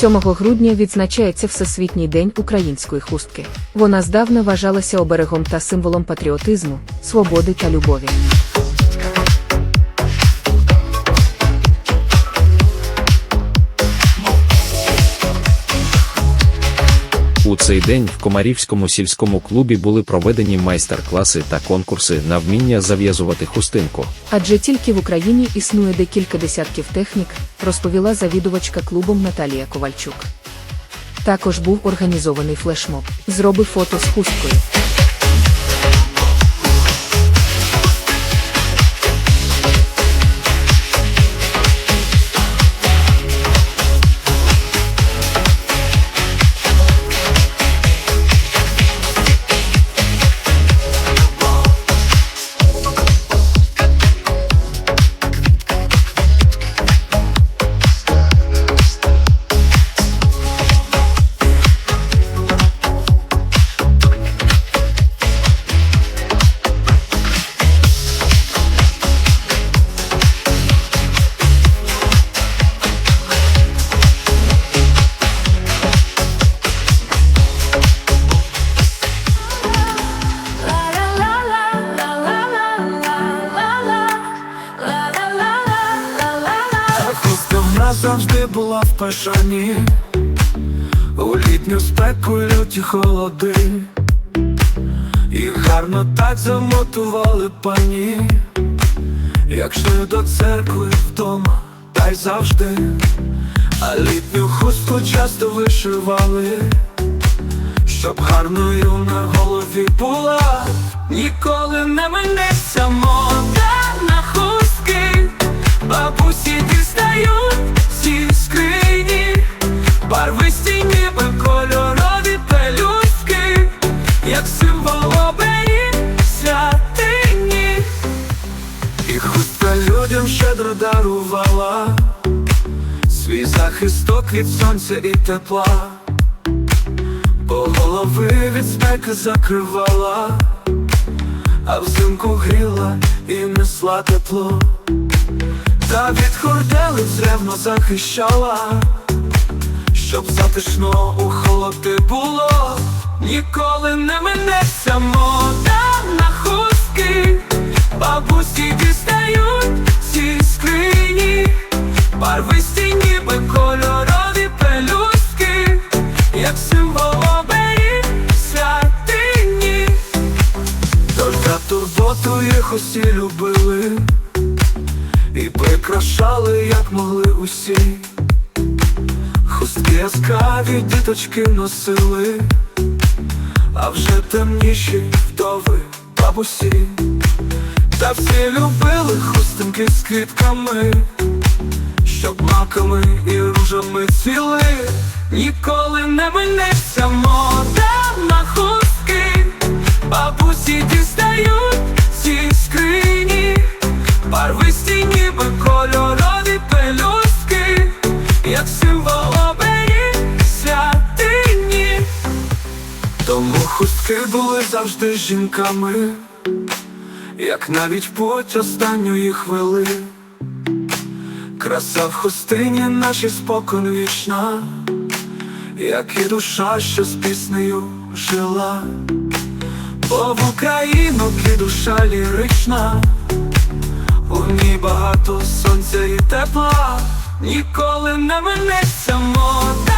7 грудня відзначається Всесвітній день української хустки. Вона здавна вважалася оберегом та символом патріотизму, свободи та любові. Цей день в Комарівському сільському клубі були проведені майстер-класи та конкурси на вміння зав'язувати хустинку. Адже тільки в Україні існує декілька десятків технік, розповіла завідувачка клубом Наталія Ковальчук. Також був організований флешмоб. Зроби фото з хусткою. Завжди була в пашані У літню спеку люті холоди. І гарно так замотували пані. Як шли до церкви вдома, та й завжди. А літню хустку часто вишивали. Щоб гарною на голові була. Ніколи не минеться мода Барвисті ніби кольорові пелюстки Як символ оберіг святині І хустка людям щедро дарувала Свій захисток від сонця і тепла. Бо голови від спеки закривала А взимку гріла і несла тепло. Та від хорделиць ревно захищала, щоб затишно у холоди було, ніколи не минеться мода на хустки, бабусі дістають ці скрині, барвисті ніби кольорові пелюстки, як символ оберіг святині, тож за турботу їх усі любили. І прикрашали, як могли усі Хустки яскраві діточки носили, а вже темніші вдови бабусі, та всі любили хустинки з квітками, щоб маками і ружами цвіли, ніколи не минеться мода на хустки, бабусі дістають ці скрині. Барвисті ніби кольорові пелюстки, як символ хустки були завжди жінками, як навіть путь останньої хвили. Краса в хустині нашій спокон вічна, як і душа, що з піснею жила, бо в Україну і душа лірична. У ній багато сонця і тепла, ніколи не минеться мода